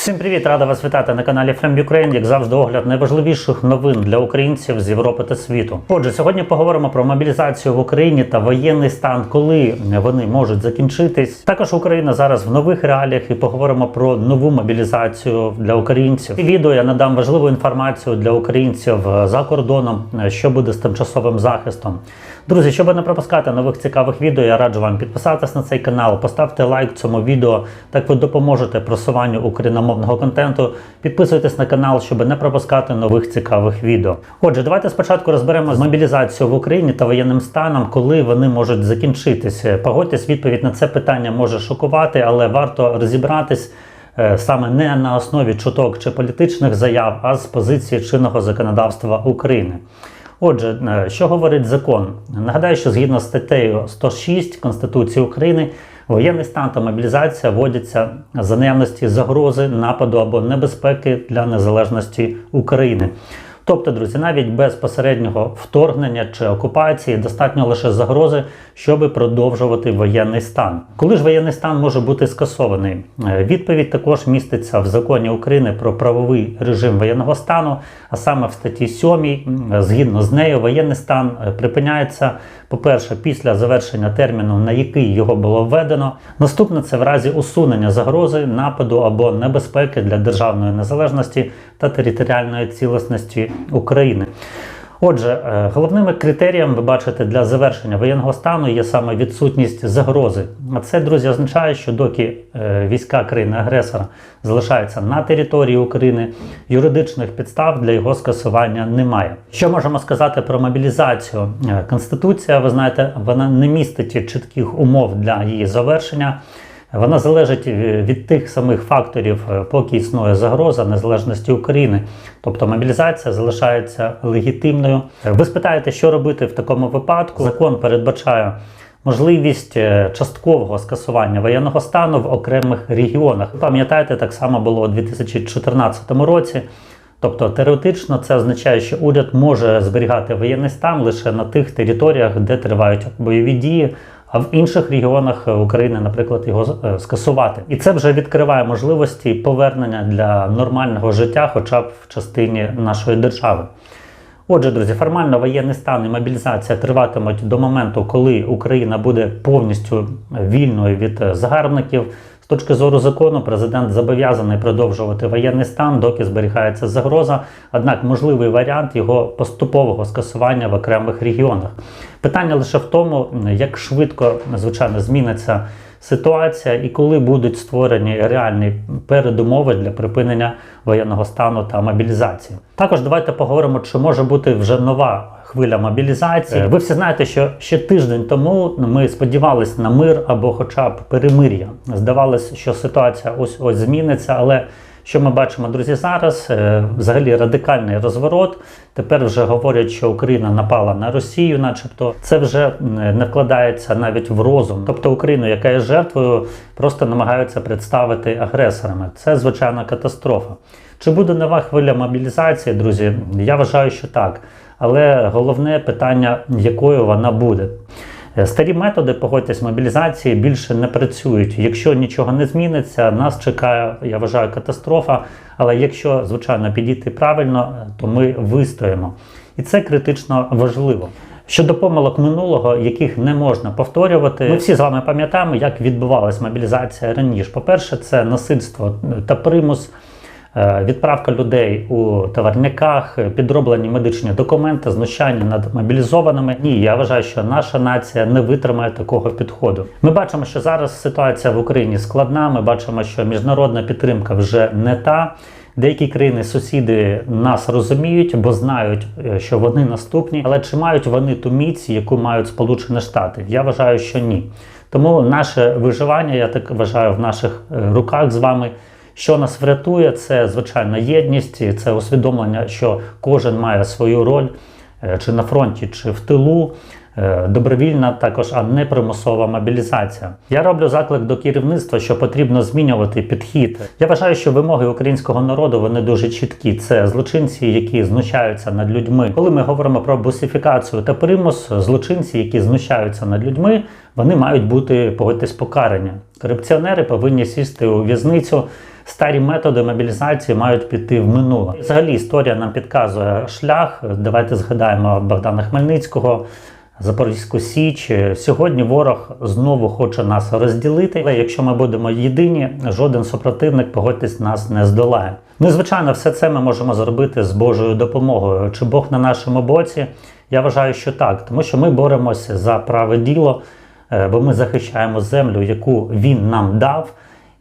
Всім привіт, рада вас вітати на каналі Frame Ukraine. Як завжди, огляд найважливіших новин для українців з Європи та світу. Отже, сьогодні поговоримо про мобілізацію в Україні та воєнний стан, коли вони можуть закінчитись. Також Україна зараз в нових реаліях і поговоримо про нову мобілізацію для українців. І відео я надам важливу інформацію для українців за кордоном, що буде з тимчасовим захистом. Друзі, щоб не пропускати нових цікавих відео, я раджу вам підписатись на цей канал, поставте лайк цьому відео. Так ви допоможете просуванню україномовного контенту. Підписуйтесь на канал, щоб не пропускати нових цікавих відео. Отже, давайте спочатку розберемо мобілізацію в Україні та воєнним станом, коли вони можуть закінчитися. Погодьтесь, відповідь на це питання може шокувати, але варто розібратись. е, Саме не на основі чуток чи політичних заяв, а з позиції чинного законодавства України. Отже, е, що говорить закон? Нагадаю, що згідно з статтею 106 Конституції України, воєнний стан та мобілізація вводяться за наявності загрози, нападу або небезпеки для незалежності України. Тобто, друзі, навіть без посереднього вторгнення чи окупації достатньо лише загрози, щоб продовжувати воєнний стан. Коли ж воєнний стан може бути скасований? Е, Відповідь також міститься в законі України про правовий режим воєнного стану, а саме в статті 7, згідно з нею, воєнний стан е, припиняється, по-перше, після завершення терміну, на який його було введено. Наступне це в разі усунення загрози, нападу або небезпеки для державної незалежності та територіальної цілісності України. Отже, е, головними критерієм ви бачите для завершення воєнного стану є саме відсутність загрози. А це, друзі, означає, що доки е, війська країни-агресора залишаються на території України, юридичних підстав для його скасування немає. Що можемо сказати про мобілізацію? Е, Конституція, ви знаєте, вона не містить чітких умов для її завершення. Вона залежить від тих самих факторів, е, поки існує загроза незалежності України. Тобто мобілізація залишається легітимною. Ви спитаєте, що робити в такому випадку? Закон передбачає можливість е, часткового скасування воєнного стану в окремих регіонах. Пам'ятаєте, так само було у 2014 році. Тобто теоретично це означає, що уряд може зберігати воєнний стан лише на тих територіях, де тривають бойові дії, а в інших регіонах України, наприклад, його е, скасувати. І це вже відкриває можливості повернення для нормального життя, хоча б в частині нашої держави. Отже, друзі, формально воєнний стан і мобілізація триватимуть до моменту, коли Україна буде повністю вільною від загарбників. Точки зору закону, президент зобов'язаний продовжувати воєнний стан, доки зберігається загроза. Однак можливий варіант його поступового скасування в окремих регіонах. Питання лише в тому, як швидко звичайно зміниться ситуація і коли будуть створені реальні передумови для припинення воєнного стану та мобілізації. Також давайте поговоримо, чи може бути вже нова хвиля мобілізації. Ви всі знаєте, що ще тиждень тому ми сподівалися на мир або, хоча б перемир'я. Здавалося, що ситуація ось ось зміниться, але що ми бачимо, друзі, зараз Е, взагалі радикальний розворот. Тепер вже говорять, що Україна напала на Росію, начебто це вже не вкладається навіть в розум. Тобто Україну, яка є жертвою, просто намагаються представити агресорами. Це звичайна катастрофа. Чи буде нова хвиля мобілізації, друзі? Я вважаю, що так. Але головне питання, якою вона буде. Е, Старі методи, погодьтесь, мобілізації більше не працюють. Якщо нічого не зміниться, нас чекає, я вважаю, катастрофа. Але якщо, звичайно, підійти правильно, е, то ми вистоїмо. І це критично важливо. Щодо помилок минулого, яких не можна повторювати, ми всі з вами пам'ятаємо, як відбувалась мобілізація раніше. По-перше, це насильство та примус. Е, Відправка людей у товарняках, е, підроблені медичні документи, знущання над мобілізованими. Ні, я вважаю, що наша нація не витримає такого підходу. Ми бачимо, що зараз ситуація в Україні складна. Ми бачимо, що міжнародна підтримка вже не та. Деякі країни-сусіди нас розуміють, бо знають, е, що вони наступні. Але чи мають вони ту міць, яку мають Сполучені Штати? Я вважаю, що ні. Тому наше виживання, я так вважаю, в наших е, руках з вами. Що нас врятує, це звичайна єдність, це усвідомлення, що кожен має свою роль е, чи на фронті, чи в тилу. Е, Добровільна також, а не примусова мобілізація. Я роблю заклик до керівництва, що потрібно змінювати підхід. Я вважаю, що вимоги українського народу вони дуже чіткі. Це злочинці, які знущаються над людьми. Коли ми говоримо про бусифікацію та примус, злочинці, які знущаються над людьми, вони мають бути погодьтесь покарані. Корупціонери повинні сісти у в'язницю. Старі методи мобілізації мають піти в минуле. Взагалі історія нам підказує шлях. Давайте згадаємо Богдана Хмельницького. Запорізьку Січ. Сьогодні ворог знову хоче нас розділити. Але якщо ми будемо єдині, жоден супротивник, погодьтесь, нас не здолає. Ну і звичайно, все це ми можемо зробити з Божою допомогою. Чи Бог на нашому боці? Я вважаю, що так, тому що ми боремося за праве діло, е, бо ми захищаємо землю, яку він нам дав.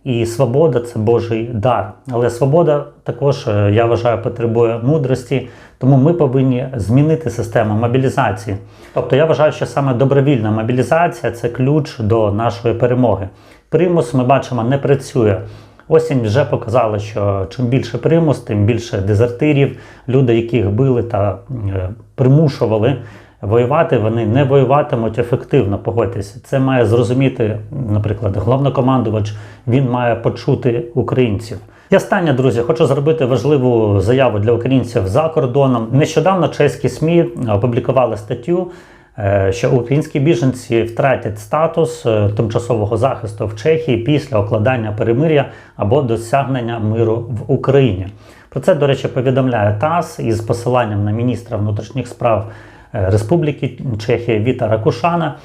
І свобода це Божий дар. Але свобода також, е, я вважаю, потребує мудрості, тому ми повинні змінити систему мобілізації. Тобто я вважаю, що саме добровільна мобілізація це ключ до нашої перемоги. Примус, ми бачимо, не працює. Осінь вже показала, що чим більше примус, тим більше дезертирів, люди, яких били та е, примушували воювати, вони не воюватимуть ефективно. Погодьтеся, це має зрозуміти, наприклад, головнокомандувач. Він має почути українців. І останнє, друзі, хочу зробити важливу заяву для українців за кордоном. Нещодавно чеські СМІ опублікували статтю. е, Що українські біженці втратять статус е, тимчасового захисту в Чехії після укладання перемиря або досягнення миру в Україні. Про це, до речі, повідомляє ТАСС із посиланням на міністра внутрішніх справ Республіки Чехії Віта Ракушана.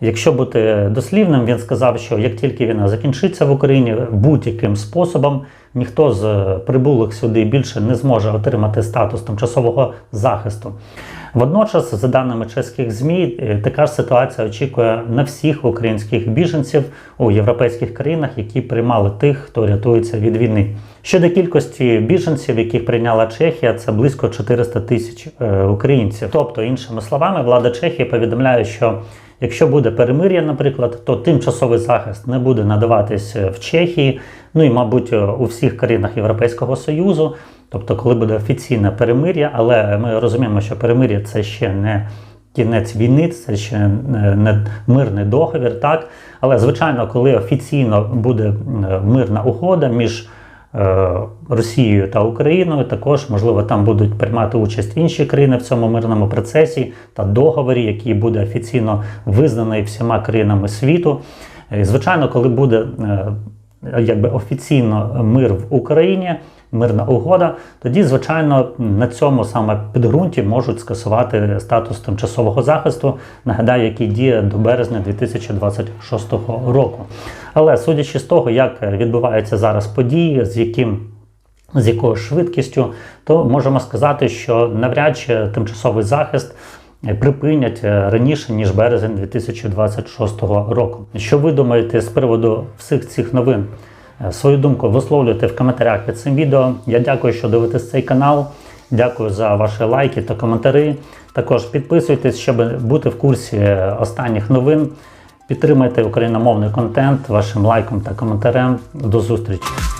Якщо бути дослівним, він сказав, що як тільки війна закінчиться в Україні, будь-яким способом ніхто з е, прибулих сюди більше не зможе отримати статус тимчасового захисту. Водночас, за даними чеських ЗМІ, е, така ж ситуація очікує на всіх українських біженців у європейських країнах, які приймали тих, хто рятується від війни. Щодо кількості біженців, яких прийняла Чехія, це близько 400 тисяч е, українців. Тобто, іншими словами, влада Чехії повідомляє, що Якщо буде перемир'я, наприклад, то тимчасовий захист не буде надаватись в Чехії, ну і, мабуть, у всіх країнах Європейського Союзу. Тобто, коли буде офіційне перемир'я, але ми розуміємо, що перемир'я це ще не кінець війни, це ще не мирний договір, так. Але звичайно, коли офіційно буде е, мирна угода між е, Росією та Україною, також можливо там будуть приймати участь інші країни в цьому мирному процесі та договорі, який буде офіційно визнаний всіма країнами світу. І, звичайно, коли буде е, якби офіційно мир в Україні, мирна угода, тоді, звичайно, на цьому саме підґрунті можуть скасувати статус тимчасового захисту. Нагадаю, який діє до березня 2026 року. Але судячи з того, як відбуваються зараз події, з яким з якою швидкістю, то можемо сказати, що навряд чи тимчасовий захист припинять раніше ніж березень 2026 року. Що ви думаєте з приводу всіх цих новин? Свою думку висловлюйте в коментарях під цим відео. Я дякую, що дивитесь цей канал. Дякую за ваші лайки та коментарі. Також підписуйтесь, щоб бути в курсі останніх новин. Підтримайте україномовний контент вашим лайком та коментарем. До зустрічі!